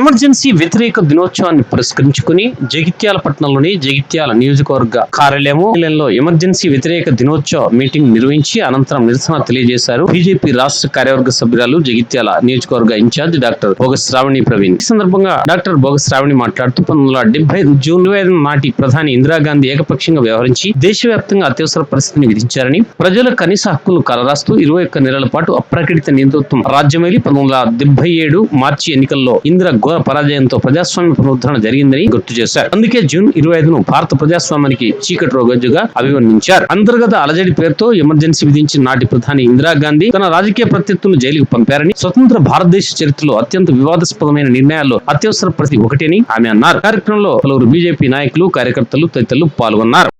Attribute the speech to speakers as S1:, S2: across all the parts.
S1: Emergency వ్యతిరేక దినోత్సవాన్ని పురస్కరించుకుని జగిత్యాల పట్టణంలోని జగిత్యాల నియోజకవర్గ కార్యాలయంలో ఎమర్జెన్సీ వ్యతిరేక దినోత్సవ మీటింగ్ నిర్వహించి అనంతరం నిరసన తెలియజేశారు. బీజేపీ రాష్ట్ర కార్యవర్గ సభ్యురాలు జగిత్యాల నియోజకవర్గ ఇన్ఛార్జ్ డాక్టర్ బోగస్ శ్రావణి ప్రవీణ్. ఈ సందర్భంగా డాక్టర్ బోగస్ శ్రావణి మాట్లాడుతూ పంతొమ్మిది వందల డెబ్బై జూన్ ఇరవై నాటి ప్రధాని ఇందిరాగాంధీ ఏకపక్షంగా వ్యవహరించి దేశవ్యాప్తంగా అత్యవసర పరిస్థితిని విధించారని ప్రజల కనీస హక్కులు కలరాస్తూ ఇరవై ఒక్క నెలల పాటు అప్రకటిత నియంతృత్వం రాజ్యమేలి పంతొమ్మిది వందల డెబ్బై ఏడు మార్చి ఎన్నికల్లో ఇందిరా ఘోర పరాజయంతో ప్రజాస్వామ్య పునరుద్ధరణ జరిగిందని గుర్తు చేశారు. అందుకే జూన్ ఇరవై ఐదును భారత ప్రజాస్వామ్యానికి చీకటి రోజుగా అభివర్ణించారు. అంతర్గత అలజడి పేరుతో ఎమర్జెన్సీ విధించిన నాటి ప్రధాని ఇందిరాగాంధీ తన రాజకీయ ప్రత్యర్థులను జైలుకు పంపారని స్వతంత్ర భారతదేశ చరిత్రలో అత్యంత వివాదాస్పదమైన నిర్ణయాల్లో అత్యవసర ప్రతి ఒకటని ఆమె అన్నారు. కార్యక్రమంలో పలువురు బీజేపీ నాయకులు కార్యకర్తలు తదితరులు పాల్గొన్నారు.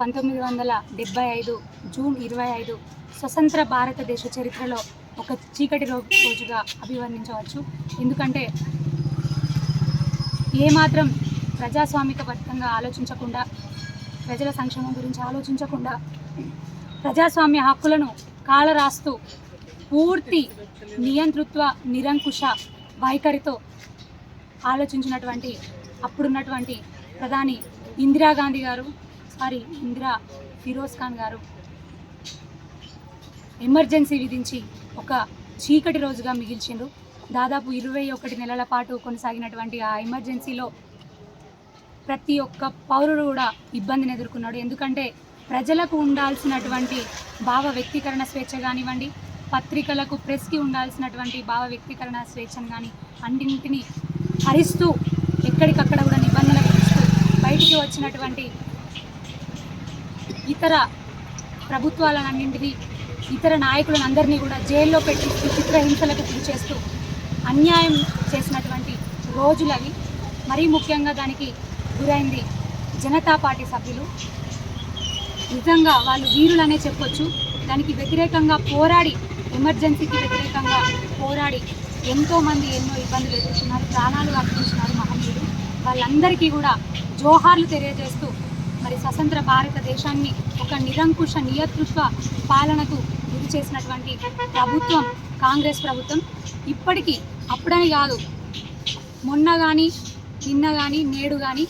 S2: పంతొమ్మిది వందల డెబ్బై ఐదు జూన్ ఇరవై ఐదు స్వతంత్ర భారతదేశ చరిత్రలో ఒక చీకటి రోజుగా అభివర్ణించవచ్చు. ఎందుకంటే ఏమాత్రం ప్రజాస్వామికబద్ధంగా ఆలోచించకుండా ప్రజల సంక్షేమం గురించి ఆలోచించకుండా ప్రజాస్వామ్య హక్కులను కాలరాస్తూ పూర్తి నియంతృత్వ నిరంకుశ వైఖరితో ఆలోచించినటువంటి అప్పుడున్నటువంటి ప్రధాని ఇందిరాగాంధీ గారు సారీ ఇందిరా ఫిరోజ్ ఖాన్ గారు ఎమర్జెన్సీ విధించి ఒక చీకటి రోజుగా మిగిల్చిండ్రు. దాదాపు ఇరవై ఒకటి నెలల పాటు కొనసాగినటువంటి ఆ ఎమర్జెన్సీలో ప్రతి ఒక్క పౌరుడు కూడా ఇబ్బందిని ఎదుర్కొన్నాడు. ఎందుకంటే ప్రజలకు ఉండాల్సినటువంటి భావ వ్యక్తీకరణ స్వేచ్ఛ కానివ్వండి పత్రికలకు ప్రెస్కి ఉండాల్సినటువంటి భావ వ్యక్తీకరణ స్వేచ్ఛను కానీ అన్నింటినీ హరిస్తూ ఎక్కడికక్కడ కూడా నిబంధనలు ఇస్తూ బయటికి వచ్చినటువంటి ఇతర ప్రభుత్వాలన్నింటినీ ఇతర నాయకులను అందరినీ కూడా జైల్లో పెట్టి చిత్రహింసలకు గురి చేస్తూ అన్యాయం చేసినటువంటి రోజులవి మరీ ముఖ్యంగా దానికి గురైంది జనతా పార్టీ సభ్యులు. నిజంగా వాళ్ళు వీరులనే చెప్పొచ్చు. దానికి వ్యతిరేకంగా పోరాడి ఎమర్జెన్సీకి వ్యతిరేకంగా పోరాడి ఎంతోమంది ఎన్నో ఇబ్బందులు ఎదుర్కొన్నారు ప్రాణాలు అర్పించినారు మహనీయులు. వాళ్ళందరికీ కూడా జోహార్లు తెలియజేస్తూ మరి స్వతంత్ర భారతదేశాన్ని ఒక నిరంకుశ నియతృత్వ పాలనకు చేసినటువంటి ప్రభుత్వం కాంగ్రెస్ ప్రభుత్వం ఇప్పటికీ అప్పుడని కాదు మొన్న కానీ నిన్న కానీ నేడు కానీ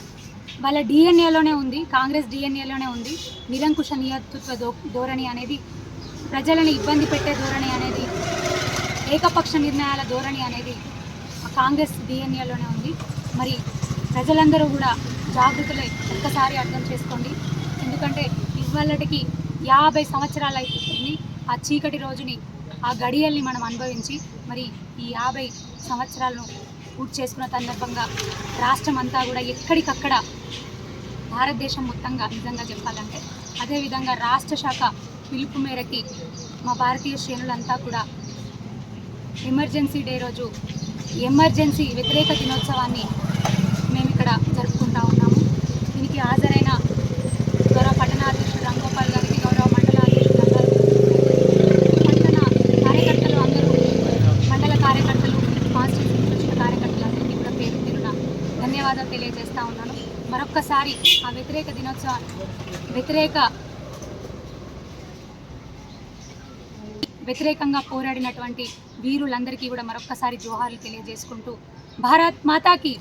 S2: వాళ్ళ డిఎన్ఏలోనే ఉంది కాంగ్రెస్ డిఎన్ఏలోనే ఉంది. నిరంకుశ నియతృత్వ ధో ధోరణి అనేది ప్రజలను ఇబ్బంది పెట్టే ధోరణి అనేది ఏకపక్ష నిర్ణయాల ధోరణి అనేది కాంగ్రెస్ డిఎన్ఏలోనే ఉంది. మరి ప్రజలందరూ కూడా జాగృతులై ఒక్కసారి అర్థం చేసుకోండి. ఎందుకంటే ఇవాళకి యాభై సంవత్సరాలు అయిపోతుంది ఆ చీకటి రోజుని ఆ గడియల్ని మనం అనుభవించి మరి ఈ యాభై సంవత్సరాలను పూర్తి చేసుకున్న సందర్భంగా రాష్ట్రం అంతా కూడా ఎక్కడికక్కడ భారతదేశం మొత్తంగా నిజంగా చెప్పాలంటే అదేవిధంగా రాష్ట్ర శాఖ పిలుపు మేరకి మా భారతీయ శ్రేణులంతా కూడా ఎమర్జెన్సీ డే రోజు ఎమర్జెన్సీ వ్యతిరేక దినోత్సవాన్ని మేము ఇక్కడ జరుపుకుంటా ఉన్నాం. మరొక్కసారి ఆ వ్యతిరేక దినోత్సవ వ్యతిరేక వ్యతిరేకంగా పోరాడినటువంటి వీరులందరికీ కూడా మరొక్కసారి జోహార్లు తెలియజేసుకుంటూ భారత్ మాతాకి